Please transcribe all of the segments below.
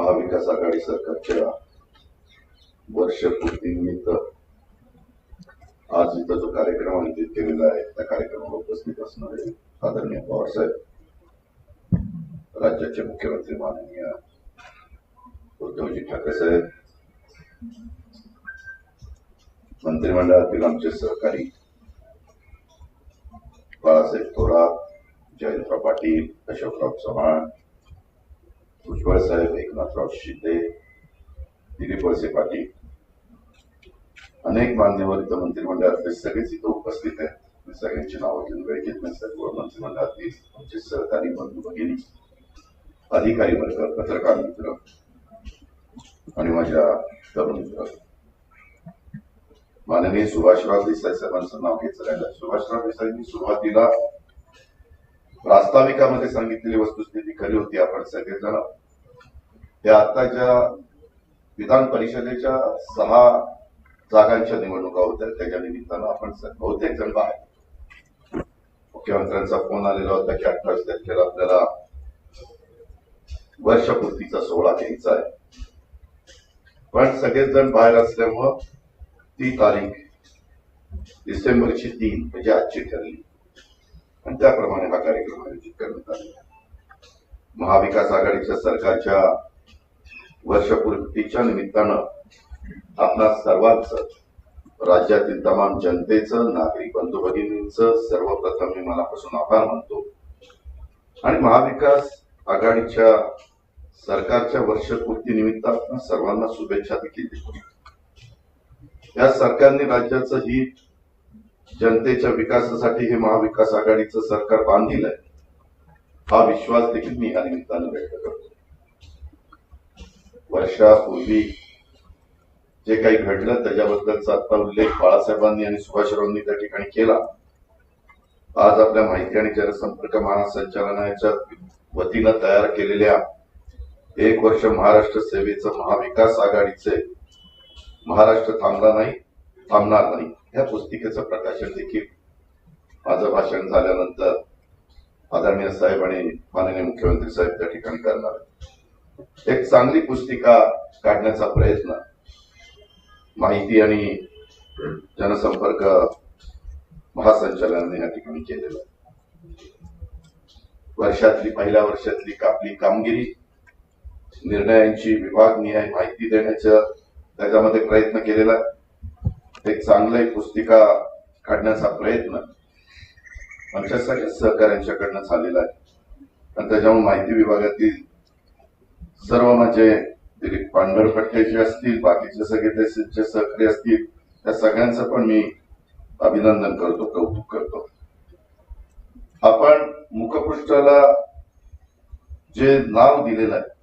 महाविकास आघाडी सरकारच्या वर्षपूर्तीनिमित्त आज इथं जो कार्यक्रम आयोजित केलेला आहे त्या कार्यक्रमाला उपस्थित असणारे आदरणीय पवारसाहेब राज्याचे मुख्यमंत्री माननीय उद्धवजी ठाकरे साहेब मंत्रिमंडळातील आमचे सहकारी बाळासाहेब थोरात जयंतराव पाटील अशोकराव चव्हाण भुजबळ साहेब एकनाथराव शिंदे दिलीप पाटील अनेक मान्यवर इथं मंत्रिमंडळातले सगळेच इथं उपस्थित आहेत मी सगळ्यांची नावं घेऊन वेळ घेत नाही सर्व मंत्रिमंडळातील आमचे सहकारी बंधू भगिनी अधिकारी वर्ग पत्रकार मित्र आणि माझ्या तरुण मित्र माननीय सुभाषराव देसाई साहेबांचं नाव घेत राहिलं सुभाषराव देसाईंनी सुरुवातीला प्रास्ताविकामध्ये सांगितलेली वस्तुस्थिती खरी होती आपण सगळेजण हे आताच्या विधान परिषदेच्या सहा जागांच्या निवडणुका होत्या. त्याच्या निमित्तानं आपण बहुतेक जण बाहेर. मुख्यमंत्र्यांचा फोन आलेला होता की अठ्ठावीस तारखेला आपल्याला वर्षपूर्तीचा सोहळा घ्यायचा आहे. पण सगळेच जण बाहेर असल्यामुळं ती तारीख डिसेंबरची तीन म्हणजे आजची ठरली. आणि त्याप्रमाणे हा कार्यक्रम आयोजित करण्यात आला महाविकास आघाडीच्या सरकारच्या वर्षपूर्तीच्या निमित्तानं आपणा सर्वांचं राज्यातील तमाम जनतेचं नागरिक बंधू भगिनींचं सर्वप्रथम मी मनापासून आभार मानतो. आणि महाविकास आघाडीच्या सरकारच्या वर्षपूर्ती निमित्त आपण सर्वांना शुभेच्छा देखील देतो. या सरकारने राज्याचं हित जनतेच्या विकासासाठी हे महाविकास आघाडीचं सरकार बांधील आहे हा विश्वास देखील मी या निमित्तानं व्यक्त करतो. वर्षापूर्वी जे काही घडलं त्याच्याबद्दलचा आता उल्लेख बाळासाहेबांनी आणि सुभाषरावांनी त्या ठिकाणी केला आज आपल्या माहिती आणि जनसंपर्क महासंचालनाच्या वतीनं तयार केलेल्या एक वर्ष महाराष्ट्र सेवेचं महाविकास आघाडीचे महाराष्ट्र थांबला नाही थांबणार नाही या पुस्तिकेचं प्रकाशन देखील माझं भाषण झाल्यानंतर आदरणीय साहेब आणि माननीय मुख्यमंत्री साहेब त्या ठिकाणी करणार आहेत. एक चांगली पुस्तिका काढण्याचा प्रयत्न. माहिती आणि जनसंपर्क महासंचालनाने या ठिकाणी केलेला वर्षातली पहिल्या वर्षातली आपली कामगिरी निर्णयांची विभागनिहाय माहिती देण्याचं त्याच्यामध्ये प्रयत्न केलेला एक चांगलं पुस्तिका काढण्याचा प्रयत्न आमच्या सगळ्या सहकाऱ्यांच्याकडनं झालेला आहे. आणि त्याच्यामुळे माहिती विभागातील सर्व माझे दिलीप पांढरपट्टे जे असतील बाकीचे सगळे त्याचे जे सहकारी असतील त्या सगळ्यांचं पण मी अभिनंदन करतो कौतुक करतो. आपण मुखपृष्ठाला जे नाव दिलेलं आहे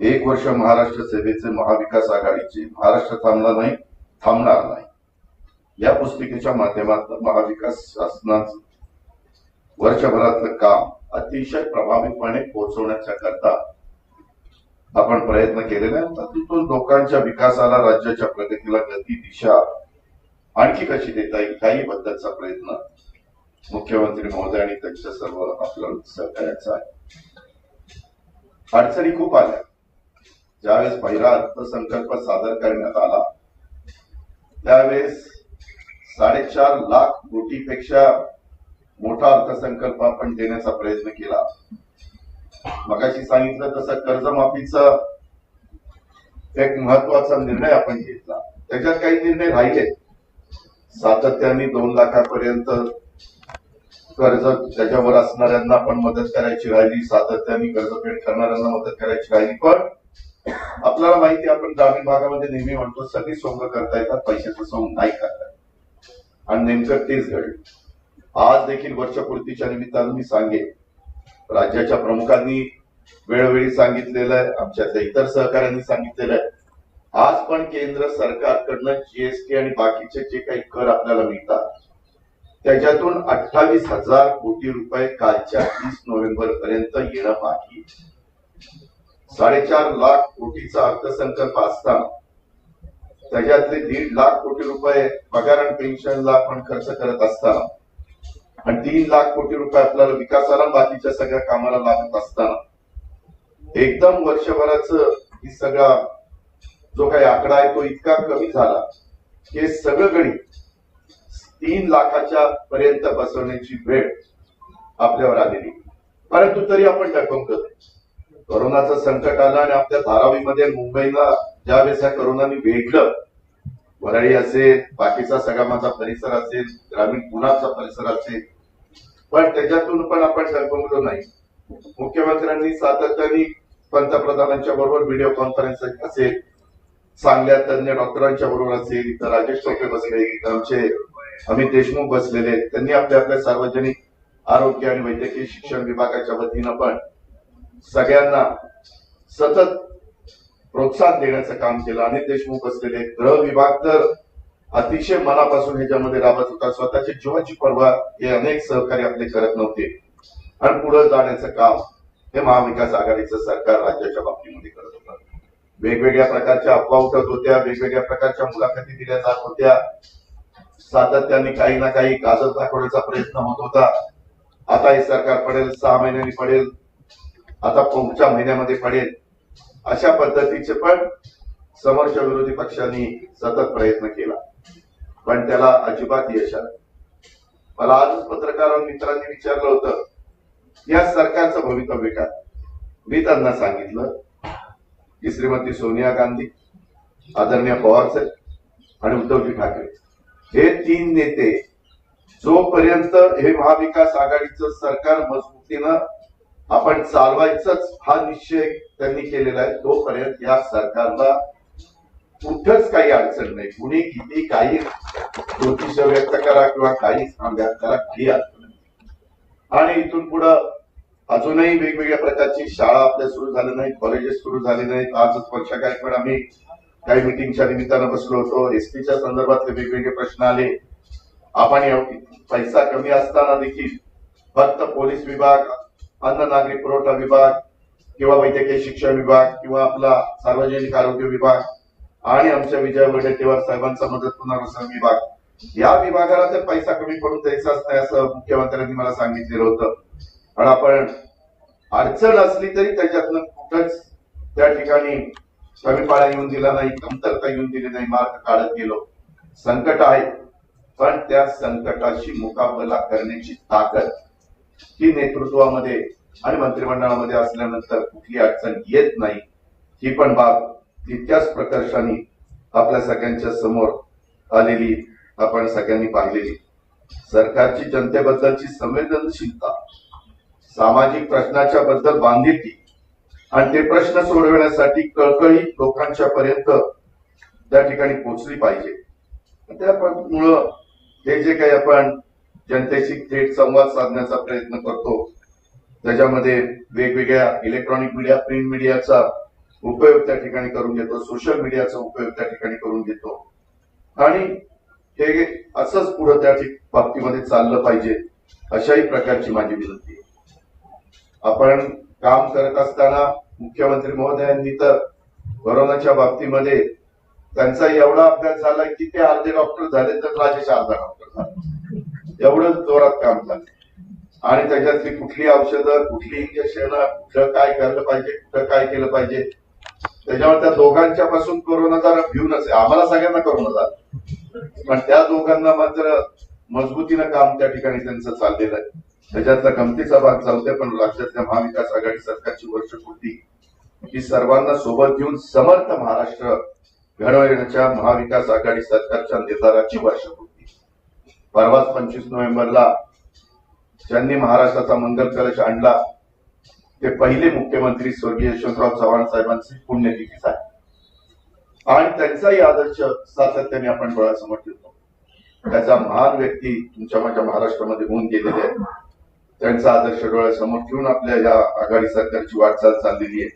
एक वर्ष महाराष्ट्र सेवेचे महाविकास आघाडीचे महाराष्ट्र थांबला नाही थांबणार नाही. या पुस्तिकेच्या माध्यमातून महाविकास शासनाचं वर्षभरातलं काम अतिशय प्रभावीपणे पोहोचवण्याच्या करता आपण प्रयत्न केलेले आहेत. तिथून लोकांच्या विकासाला राज्याच्या प्रगतीला गती दिशा आणखी कशी देता येईल काही बद्दलचा प्रयत्न मुख्यमंत्री महोदय आणि त्यांच्या सर्व आपल्या सहकार्याचा आहे. अडचणी खूप आल्या. ज्यावेळेस पहिला अर्थसंकल्प सादर करण्यात आला त्यावेळेस साडेचार लाख कोटीपेक्षा मोठा अर्थसंकल्प आपण देण्याचा प्रयत्न केला. मगाशी सांगितलं तसं कर्जमाफीचा एक महत्त्वाचा निर्णय आपण घेतला. त्याच्यात काही निर्णय राहिले. सातत्याने दोन लाखापर्यंत कर्ज त्याच्यावर असणाऱ्यांना पण मदत करायची राहिली सातत्याने कर्जफेड करणाऱ्यांना मदत करायची राहिली. पण आपल्याला माहिती आपण ग्रामीण भागामध्ये नेहमी म्हणतो सगळी सोंग करता येतात पैशाचं सोंग नाही करता येत. आणि नेमकं तेच घडलं. आज देखील वर्षपूर्तीच्या निमित्तानं मी सांगेन राज्याच्या प्रमुखांनी वेळोवेळी सांगितलेलं आहे आमच्यातल्या इतर सहकाऱ्यांनी सांगितलेलं आहे. आज पण केंद्र सरकारकडनं जीएसटी आणि बाकीचे जे काही कर आपल्याला मिळतात त्याच्यातून अठ्ठावीस हजार कोटी रुपये कालच्या तीस नोव्हेंबर पर्यंत येणं बाकी. साडेचार लाख कोटीचा अर्थसंकल्प असताना त्याच्यातले दीड लाख कोटी रुपये पगार आणि पेन्शनला आपण खर्च करत असताना आणि तीन लाख कोटी रुपये आपल्याला विकासाला बाकीच्या सगळ्या कामाला लागत असताना. एकदम वर्षभराच ही सगळा जो काही आकडा आहे तो इतका कमी झाला हे सगळं गणित तीन लाखाच्या पर्यंत बसवण्याची वेळ आपल्यावर आलेली. परंतु तरी आपण डगमगत करतो कोरोनाचं संकट आलं आणि आपल्या धारावीमध्ये मुंबईला ज्यावेळेस या करोनाने वेढलं वरळी असेल बाकीचा सगळा माझा परिसर असेल ग्रामीण पुण्याचा परिसर असेल पण त्याच्यातून पण आपण डगमगलो नाही. मुख्यमंत्र्यांनी सातत्याने पंतप्रधानांच्या बरोबर व्हिडिओ कॉन्फरन्स असेल चांगल्या तज्ञ डॉक्टरांच्या बरोबर असेल इथं राजेश टोपे बसले इथं आमचे अमित देशमुख बसलेले आहेत. त्यांनी आपल्या आपल्या सार्वजनिक आरोग्य आणि वैद्यकीय शिक्षण विभागाच्या वतीनं पण सगळ्यांना सतत प्रोत्साहन देण्याचं काम केलं. अनिल देशमुख बसलेले गृह विभाग तर अतिशय मनापासून ह्याच्यामध्ये राबत होता. स्वतःची जीवाची पर्वा हे अनेक सहकारी आपले करत नव्हते. आणि पुढे जाण्याचं काम हे महाविकास आघाडीचं सरकार राज्याच्या बाबतीमध्ये करत होतं. वेगवेगळ्या प्रकारच्या अफवा उठत होत्या वेगवेगळ्या प्रकारच्या मुलाखती दिल्या जात होत्या. सातत्याने काही ना काही गाजत दाखवण्याचा प्रयत्न होत होता. आता हे सरकार पडेल सहा महिन्यांनी पडेल. आता पुढच्या महिन्यामध्ये पडेल. अशा पद्धतीचे पण समोरच्या विरोधी पक्षांनी सतत प्रयत्न केला. पण त्याला अजिबात यश आलं मला आज पत्रकार मित्रांनी विचारलं होतं या सरकारचं भवितव्य काय? मी त्यांना सांगितलं की श्रीमती सोनिया गांधी आदरणीय पवार साहेब आणि उद्धवजी ठाकरे हे तीन नेते जोपर्यंत हे महाविकास आघाडीचं सरकार मजबूतीनं आपण चालवायचंच हा निश्चय त्यांनी केलेला आहे तोपर्यंत या सरकारला कुठंच काही अडचण नाही. कुणी किती काही ज्योतिष व्यक्त करा किंवा काही व्यक्त करा काही अडचण नाही. आणि इथून पुढं अजूनही वेगवेगळ्या प्रकारची शाळा आपल्या सुरू झाल्या नाहीत कॉलेजेस सुरू झाले नाहीत. आजच परीक्षा कार्यक्रम आम्ही काही मिटिंगच्या निमित्तानं बसलो होतो. एसटीच्या संदर्भातले वेगवेगळे प्रश्न आले. आपण पैसा कमी असताना देखील फक्त पोलीस विभाग अन्न नागरी पुरवठा विभाग किंवा वैद्यकीय शिक्षण विभाग किंवा आपला सार्वजनिक आरोग्य विभाग आणि आमच्या विजय वडेट्टीवार साहेबांचा मदत पुनर्वसन विभाग. या विभागाला तर पैसा कमी पडून द्यायचाच नाही असं मुख्यमंत्र्यांनी मला सांगितलेलं होतं. पण आपण अडचण असली तरी त्याच्यातनं कुठंच त्या ठिकाणी कमीपाळा येऊन दिला नाही कमतरता येऊन दिली नाही मार्ग काढत गेलो. संकट आहे पण त्या संकटाशी मुकाबला करण्याची ताकद ही नेतृत्वामध्ये आणि मंत्रिमंडळामध्ये असल्यानंतर कुठली अडचण येत नाही ही पण बाब तितक्याच प्रकर्षाने आपल्या सगळ्यांच्या समोर आलेली आपण सगळ्यांनी पाहिलेली. सरकारची जनतेबद्दलची संवेदनशीलता सामाजिक प्रश्नाच्या बद्दल बांधिलकी आणि ते प्रश्न सोडवण्यासाठी कळकळी लोकांच्या पर्यंत त्या ठिकाणी पोहोचली पाहिजे. त्यामुळं हे जे काही आपण जनतेशी थेट संवाद साधण्याचा प्रयत्न करतो त्याच्यामध्ये वेगवेगळ्या इलेक्ट्रॉनिक मीडिया प्रिंट मीडियाचा उपयोग त्या ठिकाणी करून घेतो. सोशल मीडियाचा उपयोग त्या ठिकाणी करून घेतो. आणि हे असंच पुढे त्या बाबतीमध्ये चाललं पाहिजे अशाही प्रकारची माझी विनंती आहे. आपण काम करत असताना मुख्यमंत्री महोदयांनी तर कोरोनाच्या बाबतीमध्ये त्यांचा एवढा अभ्यास झाला की ते अर्धे डॉक्टर झाले तर राजेश अर्धा डॉक्टर झाले. एवढं जोरात काम झालं. आणि त्याच्यातली कुठली औषधं कुठली इंजेक्शन कुठं काय करलं पाहिजे कुठं काय केलं पाहिजे त्याच्यामुळे त्या दोघांच्या पासून कोरोनाचा भिऊनच आहे. आम्हाला सगळ्यांना कोरोना झाला. पण त्या दोघांना मात्र मजबूतीनं काम त्या ठिकाणी त्यांचं चाललेलं आहे. त्याच्यातला गमतीचा भाग चालतोय पण राज्यातल्या महाविकास आघाडी सरकारची वर्षपूर्ती ही सर्वांना सोबत घेऊन समर्थ महाराष्ट्र घडवण्याच्या महाविकास आघाडी सरकारच्या निर्धाराची वर्षपूर्ती. परवाच पंचवीस नोव्हेंबरला ज्यांनी महाराष्ट्राचा मंगल कलश आणला ते पहिले मुख्यमंत्री स्वर्गीय यशवंतराव चव्हाण साहेबांची पुण्यतिथीच आहे आणि त्यांचाही आदर्श सातत्याने आपण डोळ्यासमोर ठेवतो. त्याचा महान व्यक्ती तुमच्या माझ्या महाराष्ट्रामध्ये होऊन गेलेले आहेत त्यांचा आदर्श डोळ्यासमोर ठेवून आपल्या या आघाडी सरकारची वाटचाल चाललेली आहे.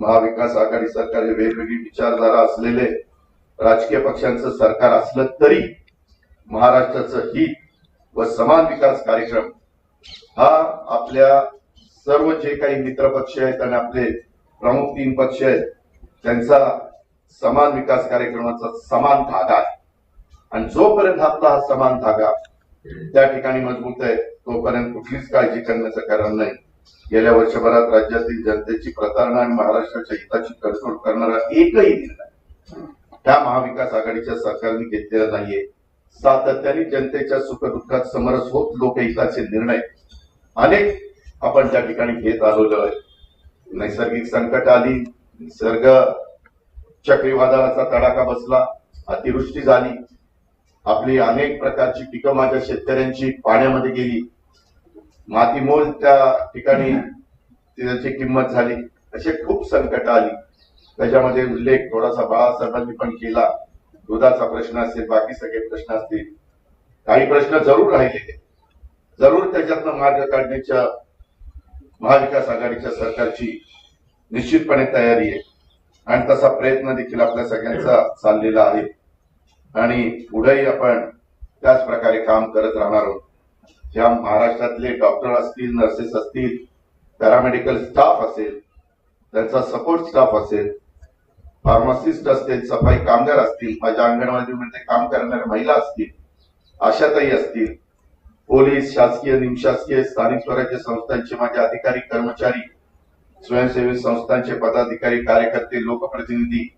महाविकास आघाडी सरकार हे वेगवेगळी विचारधारा असलेले राजकीय पक्षांचं सरकार असलं तरी महाराष्ट्राचं हित व समान विकास कार्यक्रम हा आपल्या सर्व जे काही मित्र पक्ष आहेत आणि आपले प्रमुख तीन पक्ष आहेत त्यांचा समान विकास कार्यक्रमाचा समान धागा आहे. आणि जोपर्यंत आपला हा समान धागा त्या ठिकाणी मजबूत आहे तोपर्यंत कुठलीच काळजी करण्याचं कारण नाही. गेल्या वर्षभरात राज्यातील जनतेची प्रतारणा आणि महाराष्ट्राच्या हिताची तडजोड करणारा एकही निर्णय त्या महाविकास आघाडीच्या सरकारने घेतलेला नाहीये. सातत्याने जनतेच्या सुखदुःखात समरस होत लोकहिताचे निर्णय. अनेक आपण त्या ठिकाणी घेत आलेलो आहे नैसर्गिक संकट आली निसर्ग चक्रीवादळाचा तडाखा बसला अतिवृष्टी झाली आपली अनेक प्रकारची पिकं माझ्या शेतकऱ्यांची पाण्यामध्ये गेली. मातीमोल त्या ठिकाणी त्याची किंमत झाली. असे खूप संकट आली. त्याच्यामध्ये उल्लेख थोडासा बाळासाहेबांनी पण केला. दुधाचा प्रश्न असेल बाकी सगळे प्रश्न असतील. काही प्रश्न जरूर राहिलेले. जरूर त्याच्यातनं मार्ग काढण्याच्या महाविकास आघाडीच्या सरकारची निश्चितपणे तयारी आहे. आणि तसा प्रयत्न देखील आपल्या सगळ्यांचा चाललेला आहे. आणि पुढेही आपण त्याच प्रकारे काम करत राहणार आहोत. ज्या महाराष्ट्रातले डॉक्टर असतील नर्सेस असतील पॅरामेडिकल स्टाफ असेल त्यांचा सपोर्ट स्टाफ असेल फार्मासिस्ट असतील सफाई कामगार असतील माझ्या अंगणवाडीमध्ये काम करणाऱ्या महिला असतील आशाताई असतील पोलीस शासकीय निमशासकीय स्थानिक स्वराज्य संस्थांचे माझे अधिकारी कर्मचारी स्वयंसेवी संस्थांचे पदाधिकारी कार्यकर्ते लोकप्रतिनिधी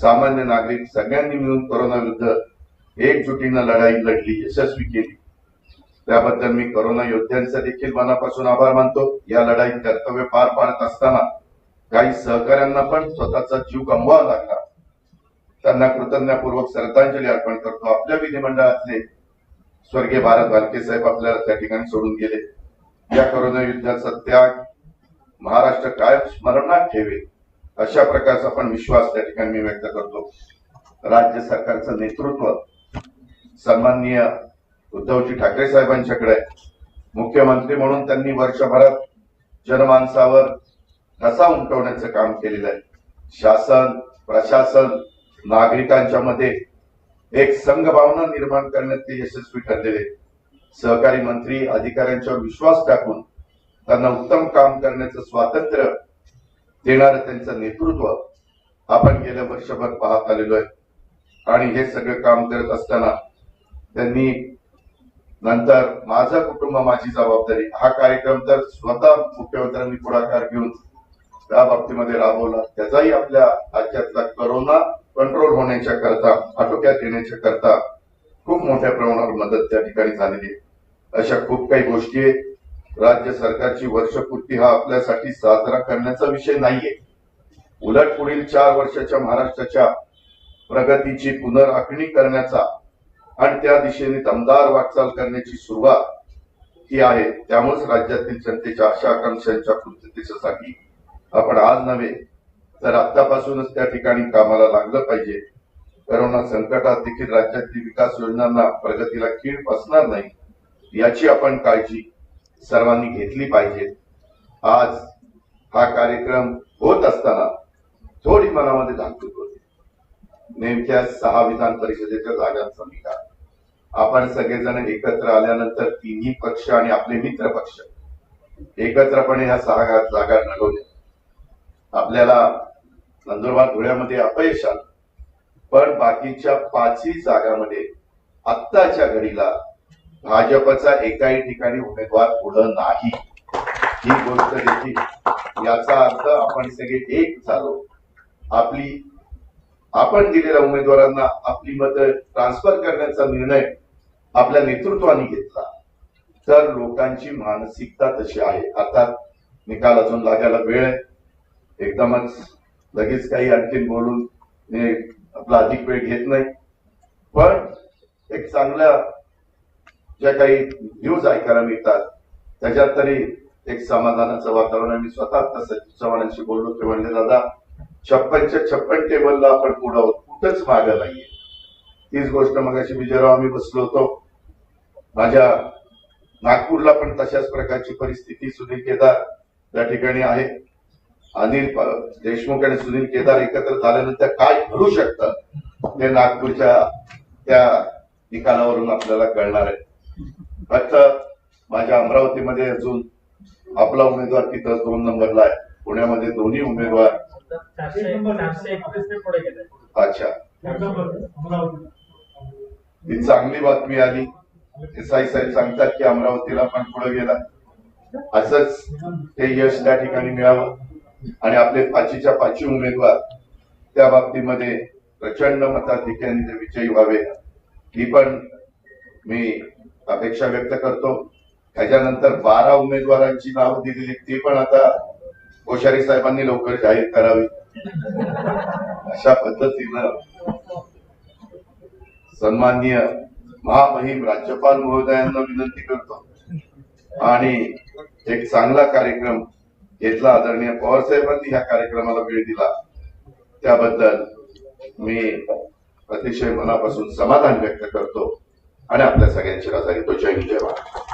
सामान्य नागरिक सगळ्यांनी मिळून कोरोना विरुद्ध एकजुटीनं लढाई लढली यशस्वी केली. त्याबद्दल मी कोरोना योद्ध्यांचा देखील मनापासून आभार मानतो. या लढाईत कर्तव्य पार पाडत असताना काही सहकाऱ्यांना पण स्वतःचा जीव गमवावा लागला. त्यांना कृतज्ञपूर्वक श्रद्धांजली अर्पण करतो. आपल्या विधिमंडळातले स्वर्गीय भारत भालके साहेब आपल्याला त्या ठिकाणी सोडून गेले. या कोरोना युद्धाचा त्याग महाराष्ट्र कायम स्मरणात ठेवेल अशा प्रकारचा पण विश्वास त्या ठिकाणी मी व्यक्त करतो. राज्य सरकारचं नेतृत्व सन्माननीय उद्धवजी ठाकरे साहेबांच्याकडे मुख्यमंत्री म्हणून त्यांनी वर्षभरात जनमानसावर ठसा उमटवण्याचं काम केलेलं आहे. शासन प्रशासन नागरिकांच्या मध्ये एक संघ भावना निर्माण करण्यात ते यशस्वी ठरलेले सहकारी मंत्री अधिकाऱ्यांच्यावर विश्वास टाकून त्यांना उत्तम काम करण्याचं स्वातंत्र्य देणारं त्यांचं नेतृत्व आपण गेल्या वर्षभर पाहत आलेलो आहे. आणि हे सगळं काम करत असताना त्यांनी नंतर माझं कुटुंब माझी जबाबदारी हा कार्यक्रम तर स्वतः मुख्यमंत्र्यांनी पुढाकार घेऊन त्या बाबतीमध्ये राबवला. त्याचाही आपल्या राज्यातला करोना कंट्रोल होण्याच्या करता आटोक्यात येण्याच्या करता खूप मोठ्या प्रमाणावर मदत त्या ठिकाणी झालेली आहे. अशा खूप काही गोष्टी आहेत. राज्य सरकारची वर्षपूर्ती हा आपल्यासाठी साजरा करण्याचा विषय नाहीये. उलट पुढील चार वर्षाच्या महाराष्ट्राच्या प्रगतीची पुनराखणी करण्याचा आणि त्या दिशेने दमदार वाटचाल करण्याची सुरुवात ही आहे. त्यामुळेच राज्यातील जनतेच्या आशा आकांक्षांच्या पूर्ततेसाठी आपण आज नव्हे तर आतापासूनच त्या ठिकाणी कामाला लागलं पाहिजे. करोना संकटात देखील राज्यातील विकास योजनांना प्रगतीला कीड बसणार नाही याची आपण काळजी सर्वांनी घेतली पाहिजे. आज हा कार्यक्रम होत असताना थोडी मनामध्ये धाकधूक होती. नेमक्या सहा विधान परिषदेच्या जागांचा निकाल. आपण सगळेजण एकत्र आल्यानंतर तिन्ही पक्ष आणि आपले मित्र पक्ष एकत्रपणे ह्या सहा जागा लढवल्या आपल्याला नंदुरबार धुळ्यामध्ये अपयश आलं. पण बाकीच्या पाचही जागामध्ये आत्ताच्या घडीला भाजपचा एकाही ठिकाणी उमेदवार पुढं नाही. ही गोष्ट देखील याचा अर्थ आपण सगळे एक झालो. आपली आपण दिलेल्या उमेदवारांना आपली मतं ट्रान्सफर करण्याचा निर्णय आपल्या नेतृत्वाने घेतला. तर लोकांची मानसिकता तशी आहे. अर्थात निकाल अजून लागायला वेळ आहे. एकदमच लगेच काही आणखीन बोलून मी आपला अधिक वेळ घेत नाही. पण एक चांगल्या ज्या काही न्यूज ऐकायला मिळतात त्याच्यात तरी एक समाधानाचं वातावरण आहे. मी स्वतः आता चव्हाणांशी बोललो ते म्हणले दादा छप्पनच्या छप्पन टेबलला आपण पुढं आहोत. कुठंच मागं नाहीये. तीच गोष्ट मगाशी विजयराव आम्ही बसलो होतो. माझ्या नागपूरला पण तशाच प्रकारची परिस्थिती सुनील केदार त्या ठिकाणी आहे. अनिल देशमुख आणि सुनील केदार एकत्र झाल्यानंतर काय घडू शकतं हे नागपूरच्या त्या निकालावरून आपल्याला कळणार आहे. फक्त माझ्या अमरावतीमध्ये अजून आपला उमेदवार तिथं दोन नंबरला आहे. पुण्यामध्ये दोन्ही उमेदवार. अच्छा. ही चांगली बातमी आली. साई साहेब सांगतात की अमरावतीला पण पुढे गेला. असंच ते यश त्या ठिकाणी मिळावं. आणि आपले पाचीच्या पाचवी उमेदवार त्या बाबतीमध्ये प्रचंड मताधिक्याने ते विजयी व्हावे. ही पण मी अपेक्षा व्यक्त करतो. त्याच्यानंतर बारा उमेदवारांची नावं दिलेली ती पण आता कोश्यारी साहेबांनी लवकर जाहीर करावी. अशा पद्धतीनं सन्माननीय महामहिम राज्यपाल महोदयांना विनंती करतो. आणि एक चांगला कार्यक्रम घेतला आदरणीय पवार साहेबांनी ह्या कार्यक्रमाला वेळ दिला. त्याबद्दल मी अतिशय मनापासून समाधान व्यक्त करतो आणि आपल्या सगळ्यांची रजा घेतो जय हिंद जय महाराज